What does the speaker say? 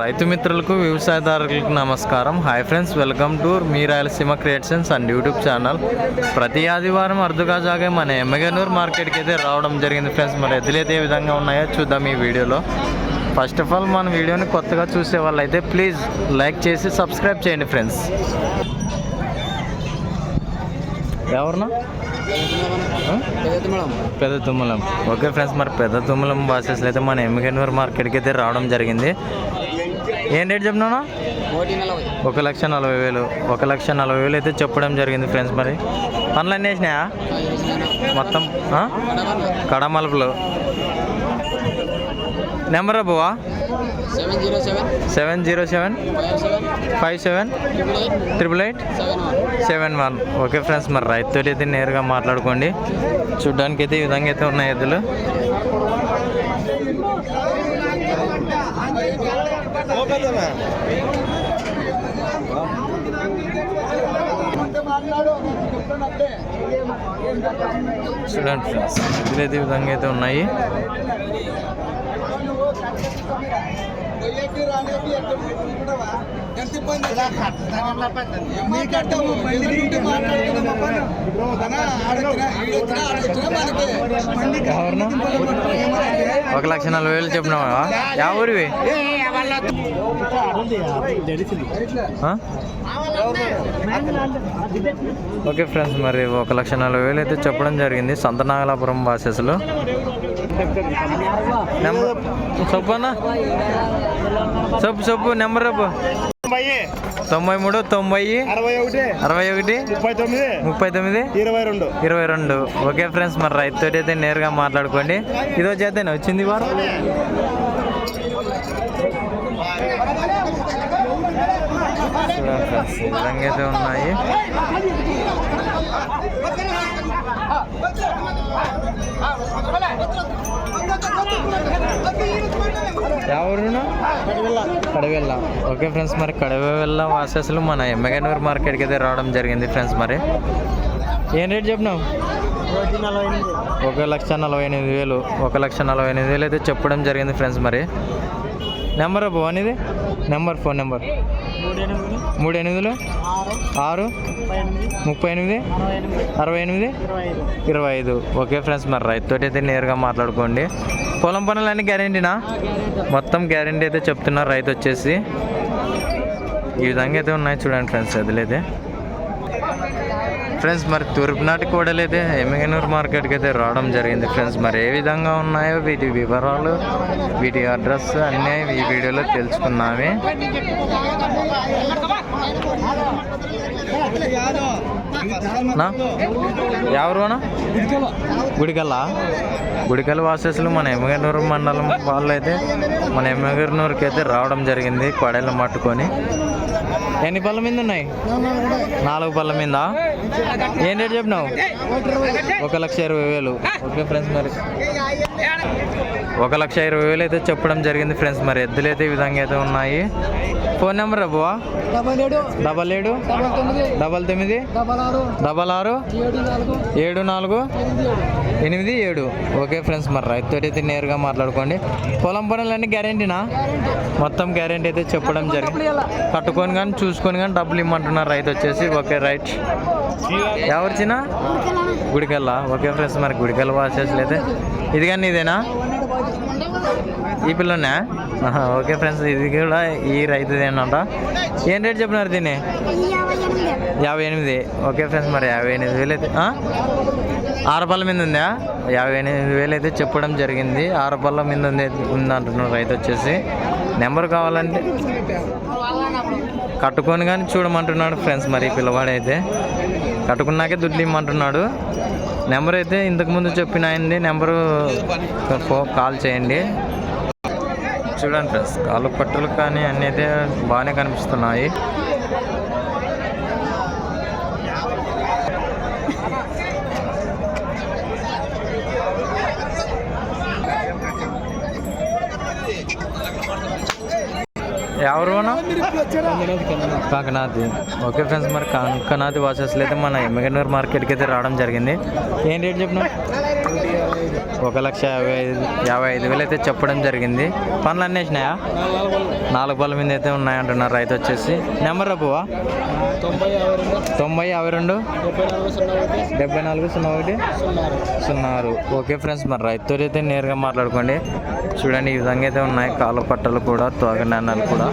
రైతు మిత్రులకు వ్యవసాయదారులకు నమస్కారం. Hi friends welcome to me Rayalaseema creations and YouTube channel ప్రతి ఆదివారం అరుదుగా జాగే మన ఎమ్మగనూరు మార్కెట్కి అయితే రావడం జరిగింది ఫ్రెండ్స్ మరి ఎద్దులు అయితే ఏ విధంగా ఉన్నాయో చూద్దాం ఈ వీడియోలో. ఫస్ట్ ఆఫ్ ఆల్ మన వీడియోని కొత్తగా చూసే వాళ్ళైతే ప్లీజ్ లైక్ చేసి సబ్స్క్రైబ్ చేయండి ఫ్రెండ్స్ ఎవరినా పెద్ద తుమ్మలం. ఓకే ఫ్రెండ్స్ మరి పెద్ద తుమ్మలం బాసెస్లో అయితే మన ఎమ్మిగనూరు మార్కెట్కి అయితే రావడం జరిగింది. ఏం రేట్ నలభై. ఒక లక్ష నలభై వేలు. ఒక లక్ష నలభై వేలు అయితే చెప్పడం జరిగింది ఫ్రెండ్స్ మరి. పనులు అన్నీ వేసినాయా మొత్తం? కడమలుపులు. Number అబ్బువా? Seven zero seven. Five seven. Triple eight. Seven one. Seven one. Okay friends మరి రైతుతో అయితే నేరుగా మాట్లాడుకోండి. చూడ్డానికి అయితే ఈ విధంగా అయితే ఉన్నాయి ఎద్దులు. చూడండి ఫ్రెండ్స్ ఎద్దులు అయితే ఈ విధంగా అయితే ఉన్నాయి ఎవరిను? ఒక లక్ష నలభై వేలు చెప్పినావా? యా ఊరివి? ఓకే ఫ్రెండ్స్ మరి ఒక లక్ష నలభై వేలు అయితే చెప్పడం జరిగింది. సంతనాగలాపురం బాసెస్లో నెంబర్ చెప్పు అన్న చెప్పు చెప్పు నెంబర్ చెప్పు. తొంభై మూడు తొంభై అరవై ఒకటి అరవై ఒకటి ముప్పై తొమ్మిది ముప్పై తొమ్మిది ఇరవై రెండు. ఇరవై రెండు. ఓకే ఫ్రెండ్స్ మరి రైతుతో అయితే నేరుగా మాట్లాడుకోండి. ఈరోజు అయితే వచ్చింది వారం. అయితే ఉన్నాయి. ఎవరునా కడవెల్ల. ఓకే ఫ్రెండ్స్ మరి కడవెల్ల వాసెస్లు మన ఎమ్మగనూరు మార్కెట్కి అయితే రావడం జరిగింది ఫ్రెండ్స్ మరి. ఏం రేట్ చెప్పినావు? ఒక లక్ష నలభై ఎనిమిది వేలు ఒక లక్ష నలభై ఎనిమిది వేలు అయితే చెప్పడం జరిగింది ఫ్రెండ్స్ మరి. నెంబర్ అబ్బు అనేది? నెంబర్ ఫోన్ నెంబర్ మూడు ఎనిమిదిలో ఆరు. ముప్పై ఎనిమిది. అరవై ఎనిమిది. ఇరవై ఐదు. ఓకే ఫ్రెండ్స్ మరి రైతుతో అయితే నేరుగా మాట్లాడుకోండి. పొలం పనులు గ్యారెంటీనా? మొత్తం గ్యారెంటీ అయితే చెప్తున్నారు రైతు వచ్చేసి. ఈ విధంగా అయితే ఉన్నాయి చూడండి ఫ్రెండ్స్ ఎదులైతే ఫ్రెండ్స్ మరి తూర్పు నాటి కోడలు అయితే ఎమ్మిగనూరు మార్కెట్కి అయితే రావడం జరిగింది ఫ్రెండ్స్. మరి ఏ విధంగా ఉన్నాయో వీటి వివరాలు వీటి అడ్రస్ అన్నీ ఈ వీడియోలో తెలుసుకున్నామే ఎవరునా గుడికల్ల. గుడికల్ వాసెస్లు మన ఎమ్మగనూరు మండలం వాళ్ళు అయితే మన ఎమ్మగనూరుకి అయితే రావడం జరిగింది కొడలు మట్టుకొని ఎన్ని పళ్ళ మీద ఉన్నాయి? నాలుగు పళ్ళ మీద? ఏం రేట్ చెప్పినావు? ఒక లక్ష ఇరవై వేలు. ఓకే ఫ్రెండ్స్ మరి. ఒక లక్ష ఇరవై వేలు అయితే చెప్పడం జరిగింది ఫ్రెండ్స్. మరి ఎద్దులు అయితే ఈ విధంగా అయితే ఉన్నాయి. ఫోన్ నెంబర్ అబ్బువా డబల్ ఏడు. డబల్ తొమ్మిది. డబల్ ఆరు. ఏడు నాలుగు. ఎనిమిది ఏడు. ఓకే ఫ్రెండ్స్ మరి రైతుతో అయితే నేరుగా మాట్లాడుకోండి. పొలం పనులన్నీ గ్యారెంటీనా మొత్తం గ్యారెంటీ అయితే చెప్పడం జరిగింది. కట్టుకొని కానీ చూసుకొని కానీ డబ్బులు ఇమ్మంటున్నారు రైతు వచ్చేసి. Okay right. ఎవరు చిన్న గుడికల్లా ఓకే ఫ్రెండ్స్ మరి గుడికల్ వాసేసి అయితే. ఇది కానీ ఇదేనా? ఈ పిల్లనే? ఓకే ఫ్రెండ్స్ ఇది కూడా ఈ రైతుదేనంట ఏం రేట్ చెప్పినారు దీన్ని? యాభై ఎనిమిది. ఓకే ఫ్రెండ్స్ మరి యాభై ఎనిమిది వేలు అయితే ఆరపల్ల మీద ఉందా? యాభై ఎనిమిది వేలు అయితే చెప్పడం జరిగింది. ఆరపల్ల మీద ఉంది ఉందంటున్నారు రైతు వచ్చేసి. నెంబర్ కావాలంటే కట్టుకొని కానీ చూడమంటున్నాడు ఫ్రెండ్స్ మరి ఈ పిల్లవాడైతే. కట్టుకున్నాకే దుడ్లు ఇమ్మంటున్నాడు. నెంబర్ అయితే ఇంతకుముందు చెప్పిన అయింది నెంబరు కాల్ చేయండి. చూడండి ఫ్రెండ్స్ కాళ్ళు పట్టులు కానీ అన్నీ అయితే బాగానే కనిపిస్తున్నాయి. ఎవరు కాకనాథి ఓకే ఫ్రెండ్స్ మరి కాకనాథి వాచెస్లో అయితే మన ఎమ్మగనూరు మార్కెట్కి అయితే రావడం జరిగింది ఏం రేట్ చెప్పిన ఒక లక్ష యాభై ఐదు యాభై ఐదు వేలు అయితే చెప్పడం జరిగింది పనులు అన్నీ వేసినాయా నాలుగు పళ్ళ మీద అయితే ఉన్నాయంటున్నారు రైతు వచ్చేసి. నెంబర్ రప్పువా తొంభై యాభై రెండు. డెబ్బై నాలుగు సున్నా ఒకటి. సున్నారు సున్నా ఓకే ఫ్రెండ్స్ మరి రైతుతో అయితే నేరుగా మాట్లాడుకోండి. చూడండి ఈ విధంగా అయితే ఉన్నాయి. కాళ్ళ పట్టలు కూడా తోగ నాణాలు కూడా.